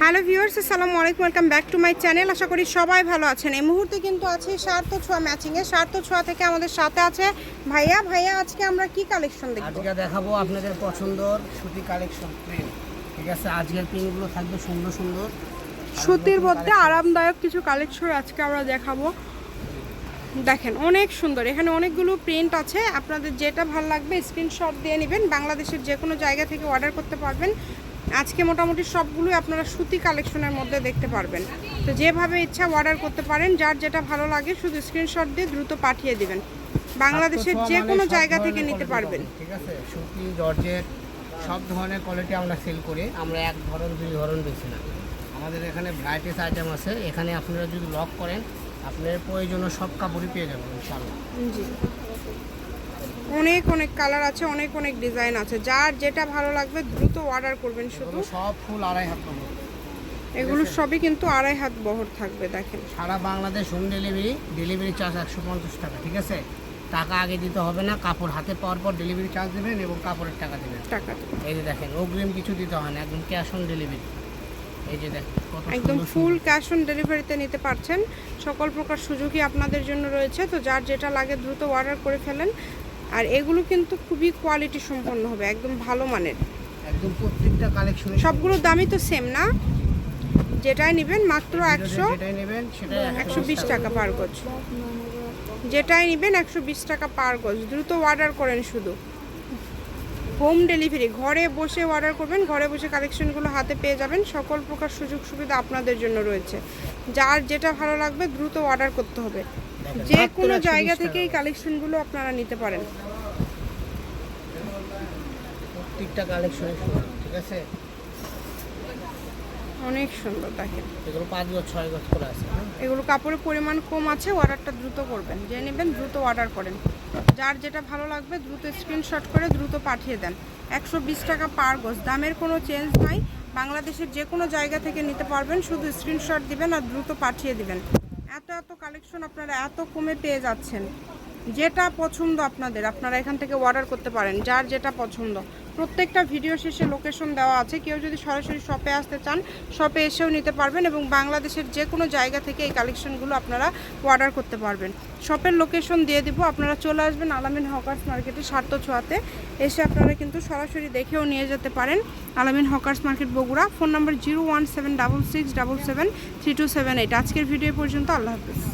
Hello viewers আসসালামু আলাইকুম welcome back to my channel. আশা করি সবাই ভালো আছেন। এই মুহূর্তে কিন্তু আছে সার্থ ছোঁয়া ম্যাচিংয়ে। সার্থ ছোঁয়া থেকে আমাদের সাথে আছে ভাইয়া। ভাইয়া আজকে আমরা কি কালেকশন দেখব? আজকে দেখাবো আপনাদের পছন্দর সুতি কালেকশন প্রিন্ট ঠিক আছে আজকের প্রিন্টগুলো থাকবে সুন্দর সুন্দর। সুতির মধ্যে আরামদায়ক কিছু কালেকশন আজকে আমরা দেখাবো। দেখেন অনেক সুন্দর। এখানে অনেকগুলো প্রিন্ট আছে। আপনাদের যেটা ভালো লাগবে স্ক্রিনশট দিয়ে নেবেন। বাংলাদেশের যে কোনো জায়গা থেকে অর্ডার করতে পারবেন। আজকে মোটামুটি সবগুলোই আপনারা সুতি কালেকশনের মধ্যে দেখতে পারবেন। তো যেভাবে ইচ্ছা অর্ডার করতে পারেন যার যেটা ভালো লাগে শুধু স্ক্রিনশট দিয়ে দ্রুত পাঠিয়ে দিবেন। বাংলাদেশের যে কোনো মানে জায়গা থেকে নিতে পারবেন। ঠিক আছে? সুতি জর্জেট সব ধরনের কোয়ালিটি আমরা সেল করি। আমরা এক ধরন দুই ধরন বেশি না। আমাদের এখানে ভ্যারাইটিস আইটেম আছে। এখানে আপনারা যদি লক করেন আপনার প্রয়োজনীয় সব কাপড়ই পেয়ে যাবেন ইনশাল্লাহ জি। অনেক অনেক কালার আছে অনেক অনেক ডিজাইন আছে। যার যেটা ভালো লাগবে দ্রুত অর্ডার করবেন শুধু। সব ফুল আড়াই হাত এগুলো সবই কিন্তু আড়াই হাত বহর থাকবে দেখেন। সারা Bangladesh home delivery delivery charge একশো পঞ্চাশ টাকা ঠিক আছে? টাকা আগে দিতে হবে না কাপড় হাতে পাওয়ার পর ডেলিভারি চার্জ দেবেন এবং কাপড়ের টাকা দেবেন। টাকা। এই যে দেখেন অগ্রিম কিছু দিতে হয় না একদম ক্যাশ অন ডেলিভারি এই যে দেখেন একদম ফুল ক্যাশ অন ডেলিভারিতে নিতে পারছেন। সকল প্রকার সুযোগই আপনাদের জন্য রয়েছে তো যার যেটা লাগে দ্রুত অর্ডার করে ফেলেন। আর এগুলো কিন্তু খুবই কোয়ালিটি সম্পন্ন হবে একদম ভালো মানের। একদম প্রত্যেকটা কালেকশনে সবগুলোর দামই তো সেম না? যেটাই নেবেন মাত্র একশো একশো বিশ টাকা। পার গজ। যেটাই নেবেন একশো বিশ টাকা পার গজ। দ্রুত অর্ডার করেন শুধু। হোম ডেলিভারি ঘরে বসে অর্ডার করবেন ঘরে বসে কালেকশনগুলো হাতে পেয়ে যাবেন। সকল প্রকার সুযোগ সুবিধা আপনাদের জন্য রয়েছে। যার যেটা ভালো লাগবে দ্রুত অর্ডার করতে হবে। যে কোনো জায়গা। থেকে এই কালেকশনগুলো আপনারা নিতে পারেন। প্রত্যেকটা কালেকশনে ঠিক আছে? অনেক সুন্দর দেখেন। এগুলো পাঁচ গজ ছয় গজ করে আছে হ্যাঁ? এগুলো কাপড়ের পরিমাণ কম আছে অর্ডারটা দ্রুত করবেন। যে নেবেন দ্রুত অর্ডার করেন। যার যেটা ভালো লাগবে দ্রুত স্ক্রিনশট করে দ্রুত পাঠিয়ে দেন। একশো বিশ টাকা পার গোজ। দামের কোনো চেঞ্জ নাই। বাংলাদেশের যে কোনো জায়গা থেকে নিতে পারবেন। শুধু স্ক্রিনশট দিবেন আর দ্রুত পাঠিয়ে দিবেন। এত কালেকশন আপনারা এত কমে পেয়ে যাচ্ছেন। যেটা পছন্দ আপনাদের, আপনারা এখান থেকে অর্ডার করতে পারেন, যার যেটা পছন্দ। প্রত্যেকটা ভিডিও শেষে লোকেশন দেওয়া আছে, কেউ যদি সরাসরি শপে আসতে চান শপে এসেও নিতে পারবেন এবং বাংলাদেশের যে কোনো জায়গা থেকে এই কালেকশনগুলো আপনারা অর্ডার করতে পারবেন। শপের লোকেশন দিয়ে দিব, আপনারা চলে আসবেন আলামিন হকার্স মার্কেটে স্বার্থ ছোঁয়াতে। এসে আপনারা কিন্তু সরাসরি দেখেও নিয়ে যেতে পারেন Alamin hawkers market Bogura. Phone number zero one seven double six double seven three two seven eight আজকের ভিডিও পর্যন্ত, আল্লাহ হাফিজ।